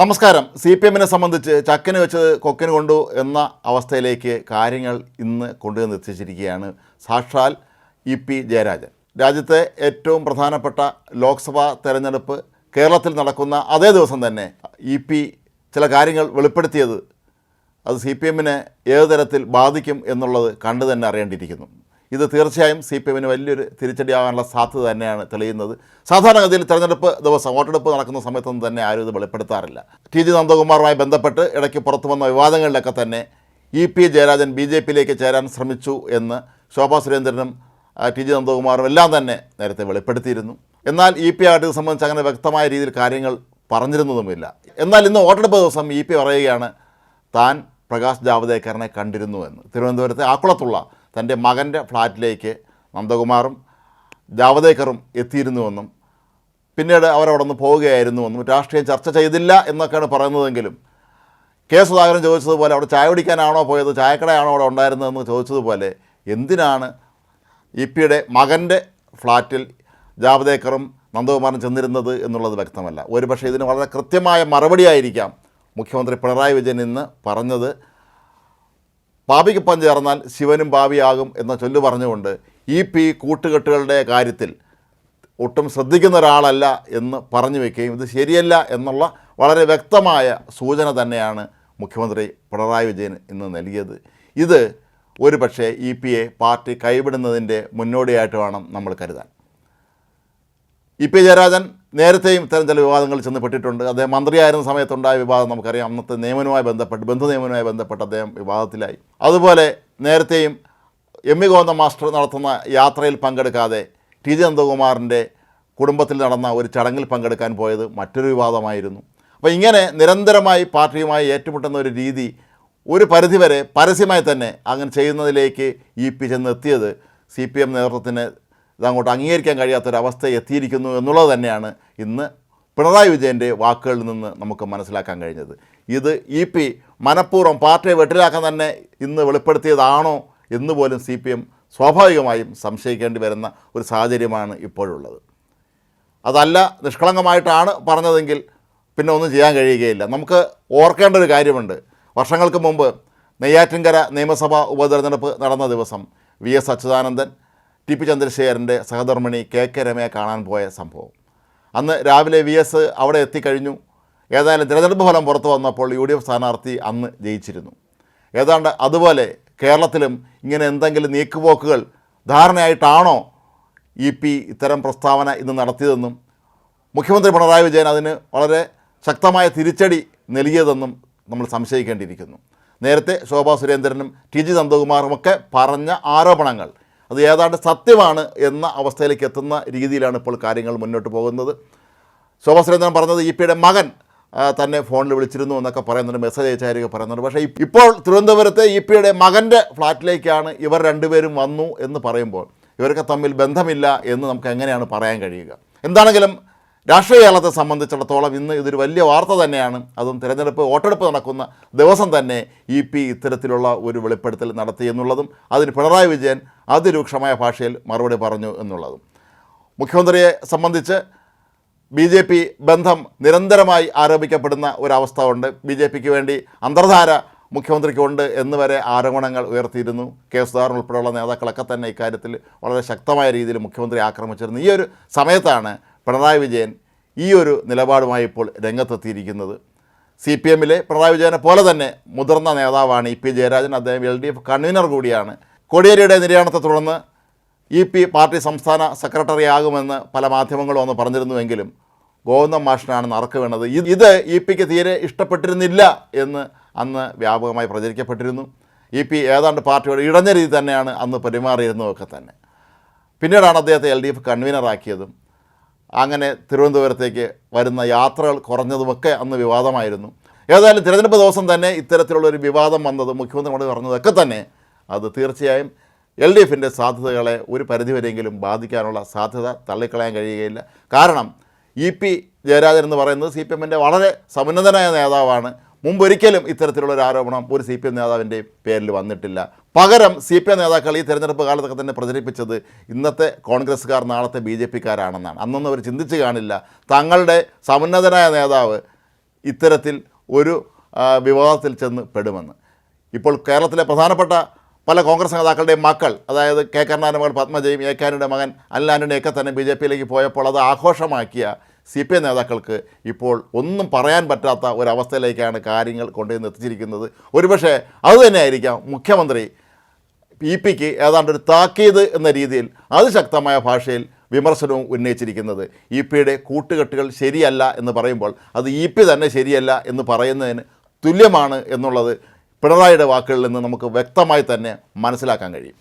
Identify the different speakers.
Speaker 1: നമസ്കാരം. C P എമ്മിനെ സംബന്ധിച്ച് ചക്കന് വെച്ചത് കൊക്കിന് കൊണ്ടു എന്ന അവസ്ഥയിലേക്ക് കാര്യങ്ങൾ ഇന്ന് കൊണ്ടുവന്ന് എത്തിച്ചിരിക്കുകയാണ് സാക്ഷാൽ ഇ പി ജയരാജൻ. രാജ്യത്തെ ഏറ്റവും പ്രധാനപ്പെട്ട ലോക്സഭാ തെരഞ്ഞെടുപ്പ് കേരളത്തിൽ നടക്കുന്ന അതേ ദിവസം തന്നെ ഇ പി ചില കാര്യങ്ങൾ വെളിപ്പെടുത്തിയത് അത് സി പി എമ്മിനെ ഏത് തരത്തിൽ ബാധിക്കും എന്നുള്ളത് കണ്ടു തന്നെ അറിയേണ്ടിയിരിക്കുന്നു. ഇത് തീർച്ചയായും സി പി എമ്മിന് വലിയൊരു തിരിച്ചടിയാകാനുള്ള സാധ്യത തന്നെയാണ് തെളിയുന്നത്. സാധാരണഗതിയിൽ തെരഞ്ഞെടുപ്പ് ദിവസം വോട്ടെടുപ്പ് നടക്കുന്ന സമയത്തൊന്നും തന്നെ ആരും ഇത് വെളിപ്പെടുത്താറില്ല. ടി ജി നന്ദകുമാറുമായി ബന്ധപ്പെട്ട് ഇടയ്ക്ക് പുറത്തു വന്ന വിവാദങ്ങളിലൊക്കെ തന്നെ E P Jayarajan B J പിയിലേക്ക് ചേരാൻ ശ്രമിച്ചു എന്ന് ശോഭാ സുരേന്ദ്രനും ടി ജി നന്ദകുമാറും എല്ലാം തന്നെ നേരത്തെ വെളിപ്പെടുത്തിയിരുന്നു. എന്നാൽ ഇ പി ആയിട്ട് ഇത് സംബന്ധിച്ച് അങ്ങനെ വ്യക്തമായ രീതിയിൽ കാര്യങ്ങൾ പറഞ്ഞിരുന്നതുമില്ല. എന്നാൽ ഇന്ന് വോട്ടെടുപ്പ് ദിവസം ഇ പി പറയുകയാണ് താൻ പ്രകാശ് ജാവദേക്കറിനെ കണ്ടിരുന്നു എന്ന്. തിരുവനന്തപുരത്തെ ആക്കുളത്തുള്ള തന്റെ മകന്റെ ഫ്ലാറ്റിലേക്ക് നന്ദകുമാറും ജാവദേക്കറും എത്തിയിരുന്നുവെന്നും പിന്നീട് അവരവിടെ നിന്ന് പോവുകയായിരുന്നുവെന്നും രാഷ്ട്രീയം ചർച്ച ചെയ്തില്ല എന്നൊക്കെയാണ് പറയുന്നതെങ്കിലും കെ സുധാകരൻ ചോദിച്ചതുപോലെ അവിടെ ചായ കുടിക്കാനാണോ പോയത് ചായക്കടയാണോ അവിടെ ഉണ്ടായിരുന്നതെന്ന് ചോദിച്ചതുപോലെ എന്തിനാണ് ഇ പിയുടെ മകന്റെ ഫ്ലാറ്റിൽ ജാവദേക്കറും നന്ദകുമാറും ചെന്നിരുന്നത് എന്നുള്ളത് വ്യക്തമല്ല. ഒരുപക്ഷെ ഇതിന് വളരെ കൃത്യമായ മറുപടിയായിരിക്കാം മുഖ്യമന്ത്രി പിണറായി വിജയൻ ഇന്ന് പറഞ്ഞത്. പാപിക്കൊപ്പം ചേർന്നാൽ ശിവനും ഭാവിയാകും എന്ന ചൊല്ല് പറഞ്ഞുകൊണ്ട് ഇ പി കൂട്ടുകെട്ടുകളുടെ കാര്യത്തിൽ ഒട്ടും ശ്രദ്ധിക്കുന്ന ഒരാളല്ല എന്ന് പറഞ്ഞു വയ്ക്കുകയും ഇത് ശരിയല്ല എന്നുള്ള വളരെ വ്യക്തമായ സൂചന തന്നെയാണ് മുഖ്യമന്ത്രി പിണറായി വിജയൻ ഇന്ന് നൽകിയത്. ഇത് ഒരു പക്ഷേ ഇ പി എ പാർട്ടി കൈവിടുന്നതിന്റെ മുന്നോടിയായിട്ട് വേണം നമ്മൾ കരുതാൻ. ഇ പി ജയരാജൻ നേരത്തെയും ഇത്തരം ചില വിവാദങ്ങൾ ചെന്നപ്പെട്ടിട്ടുണ്ട്. അദ്ദേഹം മന്ത്രിയായിരുന്ന സമയത്തുണ്ടായ വിവാദം നമുക്കറിയാം. അന്നത്തെ നിയമനവുമായി ബന്ധപ്പെട്ട് ബന്ധു നിയമനവുമായി ബന്ധപ്പെട്ട് അദ്ദേഹം വിവാദത്തിലായി. അതുപോലെ നേരത്തെയും എം വി ഗോവിന്ദ മാസ്റ്റർ നടത്തുന്ന യാത്രയിൽ പങ്കെടുക്കാതെ ടി ജി നന്ദകുമാറിന്റെ കുടുംബത്തിൽ നടന്ന ഒരു ചടങ്ങിൽ പങ്കെടുക്കാൻ പോയത് മറ്റൊരു വിവാദമായിരുന്നു. അപ്പോൾ ഇങ്ങനെ നിരന്തരമായി പാർട്ടിയുമായി ഏറ്റുമുട്ടുന്ന ഒരു രീതി ഒരു പരിധിവരെ പരസ്യമായി തന്നെ അങ്ങനെ ചെയ്യുന്നതിലേക്ക് ഇ പി ചെന്നെത്തിയത് സി പി എം നേതൃത്വത്തിന് ഇതങ്ങോട്ട് അംഗീകരിക്കാൻ കഴിയാത്തൊരവസ്ഥ എത്തിയിരിക്കുന്നു എന്നുള്ളത് തന്നെയാണ് ഇന്ന് പിണറായി വിജയന്റെ വാക്കുകളിൽ നിന്ന് നമുക്ക് മനസ്സിലാക്കാൻ കഴിഞ്ഞത്. ഇത് ഇ പി മനഃപൂർവം പാർട്ടിയെ വെട്ടിലാക്കാൻ തന്നെ ഇന്ന് വെളിപ്പെടുത്തിയതാണോ എന്ന് പോലും സി പി എം സ്വാഭാവികമായും സംശയിക്കേണ്ടി വരുന്ന ഒരു സാഹചര്യമാണ് ഇപ്പോഴുള്ളത്. അതല്ല നിഷ്കളങ്കമായിട്ടാണ് പറഞ്ഞതെങ്കിൽ പിന്നെ ഒന്നും ചെയ്യാൻ കഴിയുകയില്ല. നമുക്ക് ഓർക്കേണ്ട ഒരു കാര്യമുണ്ട്. വർഷങ്ങൾക്ക് മുമ്പ് നെയ്യാറ്റിൻകര നിയമസഭാ ഉപതെരഞ്ഞെടുപ്പ് നടന്ന ദിവസം V S Achuthanandan T P ചന്ദ്രശേഖരന്റെ സഹധർമ്മിണി കെ കെ രമയെ കാണാൻ പോയ സംഭവം. അന്ന് രാവിലെ വി എസ് അവിടെ എത്തിക്കഴിഞ്ഞു. ഏതായാലും തിരഞ്ഞെടുപ്പ് ഫലം പുറത്തു വന്നപ്പോൾ യു ഡി എഫ് സ്ഥാനാർത്ഥി അന്ന് ജയിച്ചിരുന്നു. ഏതാണ്ട് അതുപോലെ കേരളത്തിലും ഇങ്ങനെ എന്തെങ്കിലും നീക്കുപോക്കുകൾ ധാരണയായിട്ടാണോ ഇ പി ഇത്തരം പ്രസ്താവന ഇന്ന് നടത്തിയതെന്നും മുഖ്യമന്ത്രി പിണറായി വിജയൻ അതിന് വളരെ ശക്തമായ തിരിച്ചടി നൽകിയതെന്നും നമ്മൾ സംശയിക്കേണ്ടിയിരിക്കുന്നു. നേരത്തെ ശോഭാ സുരേന്ദ്രനും ടി ജി നന്ദകുമാറുമൊക്കെ പറഞ്ഞ ആരോപണങ്ങൾ അത് ഏതാണ്ട് സത്യമാണ് എന്ന അവസ്ഥയിലേക്ക് എത്തുന്ന രീതിയിലാണ് ഇപ്പോൾ കാര്യങ്ങൾ മുന്നോട്ട് പോകുന്നത്. ശോഭാ സുരേന്ദ്രൻ പറഞ്ഞത് ഇ പിയുടെ മകൻ തന്നെ ഫോണിൽ വിളിച്ചിരുന്നു എന്നൊക്കെ പറയുന്നുണ്ട് മെസ്സേജ് അയച്ചായിരിക്കും പറയുന്നുണ്ട്. പക്ഷേ ഇപ്പോൾ തിരുവനന്തപുരത്തെ ഇ പിയുടെ മകന്റെ ഫ്ലാറ്റിലേക്കാണ് ഇവർ രണ്ടുപേരും വന്നു എന്ന് പറയുമ്പോൾ ഇവരൊക്കെ തമ്മിൽ ബന്ധമില്ല എന്ന് നമുക്ക് എങ്ങനെയാണ് പറയാൻ കഴിയുക? എന്താണെങ്കിലും രാഷ്ട്രീയ കേരളത്തെ സംബന്ധിച്ചിടത്തോളം ഇന്ന് ഇതൊരു വലിയ വാർത്ത തന്നെയാണ്. അതും തിരഞ്ഞെടുപ്പ് വോട്ടെടുപ്പ് നടക്കുന്ന ദിവസം തന്നെ ഇ പി ഇത്തരത്തിലുള്ള ഒരു വെളിപ്പെടുത്തൽ നടത്തി എന്നുള്ളതും അതിന് പിണറായി വിജയൻ അതിരൂക്ഷമായ ഭാഷയിൽ മറുപടി പറഞ്ഞു എന്നുള്ളതും. മുഖ്യമന്ത്രിയെ സംബന്ധിച്ച് ബി ജെ പി ബന്ധം നിരന്തരമായി ആരോപിക്കപ്പെടുന്ന ഒരവസ്ഥ ഉണ്ട്. ബി ജെ പിക്ക് വേണ്ടി അന്തർധാര മുഖ്യമന്ത്രിക്കുണ്ട് എന്ന് വരെ ആരോപണങ്ങൾ ഉയർത്തിയിരുന്നു. കെ സുധാകരൻ ഉൾപ്പെടെയുള്ള നേതാക്കളൊക്കെ തന്നെ ഇക്കാര്യത്തിൽ വളരെ ശക്തമായ രീതിയിൽ മുഖ്യമന്ത്രി ആക്രമിച്ചിരുന്നു. ഈ ഒരു സമയത്താണ് പിണറായി വിജയൻ ഈ ഒരു നിലപാടുമായി ഇപ്പോൾ രംഗത്തെത്തിയിരിക്കുന്നത്. സി പി എമ്മിലെ പിണറായി വിജയനെ പോലെ തന്നെ മുതിർന്ന നേതാവാണ് ഇ പി ജയരാജൻ. അദ്ദേഹം എൽ ഡി എഫ് കൺവീനർ കൂടിയാണ്. കോടിയേരിയുടെ നിര്യാണത്തെ തുടർന്ന് ഇ പി പാർട്ടി സംസ്ഥാന സെക്രട്ടറി ആകുമെന്ന് പല മാധ്യമങ്ങളും അന്ന് പറഞ്ഞിരുന്നുവെങ്കിലും ഗോവിന്ദം മാഷിനാണ് നറുക്ക് വീണത്. ഇത് ഇ പിക്ക് തീരെ ഇഷ്ടപ്പെട്ടിരുന്നില്ല എന്ന് അന്ന് വ്യാപകമായി പ്രചരിക്കപ്പെട്ടിരുന്നു. ഇ പി ഏതാണ്ട് പാർട്ടിയോട് ഇടഞ്ഞ രീതി തന്നെയാണ് അന്ന് പെരുമാറിയിരുന്നതൊക്കെ തന്നെ. പിന്നീടാണ് അദ്ദേഹത്തെ എൽ ഡി എഫ് കൺവീനറാക്കിയതും അങ്ങനെ തിരുവനന്തപുരത്തേക്ക് വരുന്ന യാത്രകൾ കുറഞ്ഞതുമൊക്കെ അന്ന് വിവാദമായിരുന്നു. ഏതായാലും തിരഞ്ഞെടുപ്പ് ദിവസം തന്നെ ഇത്തരത്തിലുള്ളൊരു വിവാദം വന്നത് മുഖ്യമന്ത്രിയോട് പറഞ്ഞതൊക്കെ തന്നെ അത് തീർച്ചയായും എൽ ഡി എഫിന്റെ സാധ്യതകളെ ഒരു പരിധിവരെയെങ്കിലും ബാധിക്കാനുള്ള സാധ്യത തള്ളിക്കളയാൻ കഴിയുകയില്ല. കാരണം ഇ പി ജയരാജൻ എന്ന് പറയുന്നത് സി പി എമ്മിന്റെ വളരെ സമുന്നതനായ നേതാവാണ്. മുമ്പൊരിക്കലും ഇത്തരത്തിലുള്ള ഒരു ആരോപണം ഒരു സി പി എം നേതാവിന്റെ പേരിൽ വന്നിട്ടില്ല. പകരം സി പി എം നേതാക്കൾ ഈ തെരഞ്ഞെടുപ്പ് കാലത്തൊക്കെ തന്നെ പ്രചരിപ്പിച്ചത് ഇന്നത്തെ കോൺഗ്രസ്സുകാർ നാളത്തെ ബി ജെ പിക്കാരാണെന്നാണ്. അന്നൊന്നും അവർ ചിന്തിച്ച് കാണില്ല. തങ്ങളുടെ സമുന്നതനായ നേതാവ് ഇത്തരത്തിൽ ഒരു വിവാദത്തിൽ ചെന്ന് പെടുമെന്ന്. ഇപ്പോൾ കേരളത്തിലെ പ്രധാനപ്പെട്ട പല കോൺഗ്രസ് നേതാക്കളുടെയും മക്കൾ അതായത് കെ കരുണാകരന്റെ മകൾ പത്മജയും എ കാനുടെ മകൻ അൽ തന്നെ ബി ജെ പിയിലേക്ക് പോയപ്പോൾ അത് ആഘോഷമാക്കിയ സി പി ഐ നേതാക്കൾക്ക് ഇപ്പോൾ ഒന്നും പറയാൻ പറ്റാത്ത ഒരവസ്ഥയിലേക്കാണ് കാര്യങ്ങൾ കൊണ്ടുവന്ന് എത്തിച്ചിരിക്കുന്നത്. ഒരുപക്ഷെ അതുതന്നെയായിരിക്കാം മുഖ്യമന്ത്രി ഇ പിക്ക് ഏതാണ്ട് ഒരു താക്കീത് എന്ന രീതിയിൽ അതിശക്തമായ ഭാഷയിൽ വിമർശനവും ഉന്നയിച്ചിരിക്കുന്നത്. ഇ പിയുടെ കൂട്ടുകെട്ടുകൾ ശരിയല്ല എന്ന് പറയുമ്പോൾ അത് ഇ പി തന്നെ ശരിയല്ല എന്ന് പറയുന്നതിന് തുല്യമാണ് എന്നുള്ളത് പിണറായിയുടെ വാക്കുകളിൽ നിന്ന് നമുക്ക് വ്യക്തമായി തന്നെ മനസ്സിലാക്കാൻ കഴിയും.